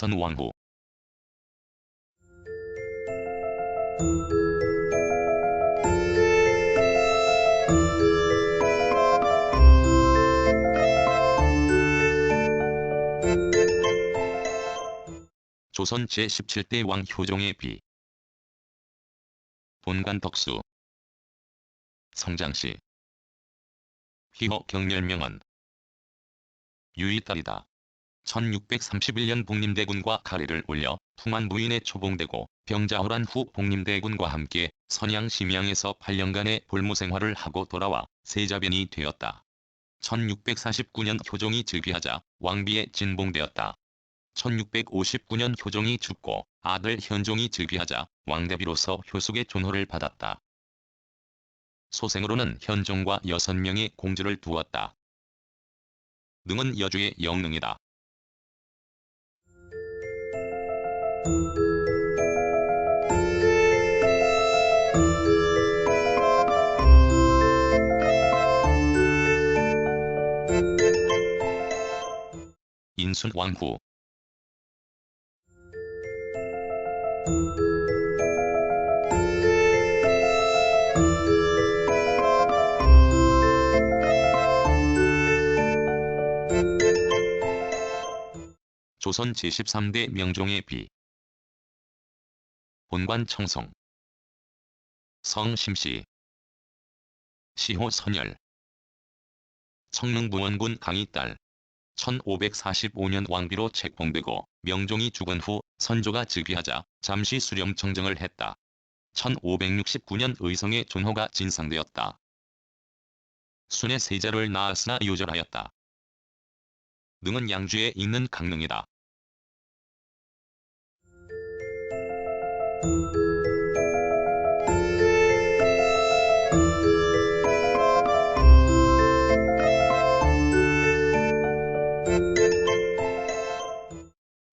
인선 왕후 조선 제17대 왕 효종의 비. 본관 덕수. 성장시. 휘호 경렬명언. 유이딸이다. 1631년 복림대군과 가리를 올려 풍안 부인에 초봉되고 병자호란 후 복림대군과 함께 선양 심양에서 8년간의 볼무 생활을 하고 돌아와 세자변이 되었다. 1649년 효종이 즉위하자 왕비에 진봉되었다. 1659년 효종이 죽고 아들 현종이 즉위하자 왕대비로서 효숙의 존호를 받았다. 소생으로는 현종과 6명의 공주를 두었다. 능은 여주의 영능이다. 인순 왕후. 조선 제13대 명종의 비. 본관 청송. 성심씨. 시호 선열. 청릉 부원군 강희딸 1545년 왕비로 책봉되고 명종이 죽은 후 선조가 즉위하자 잠시 수령 청정을 했다. 1569년 의성의 존호가 진상되었다. 순의 세자를 낳았으나 요절하였다. 능은 양주에 있는 강릉이다.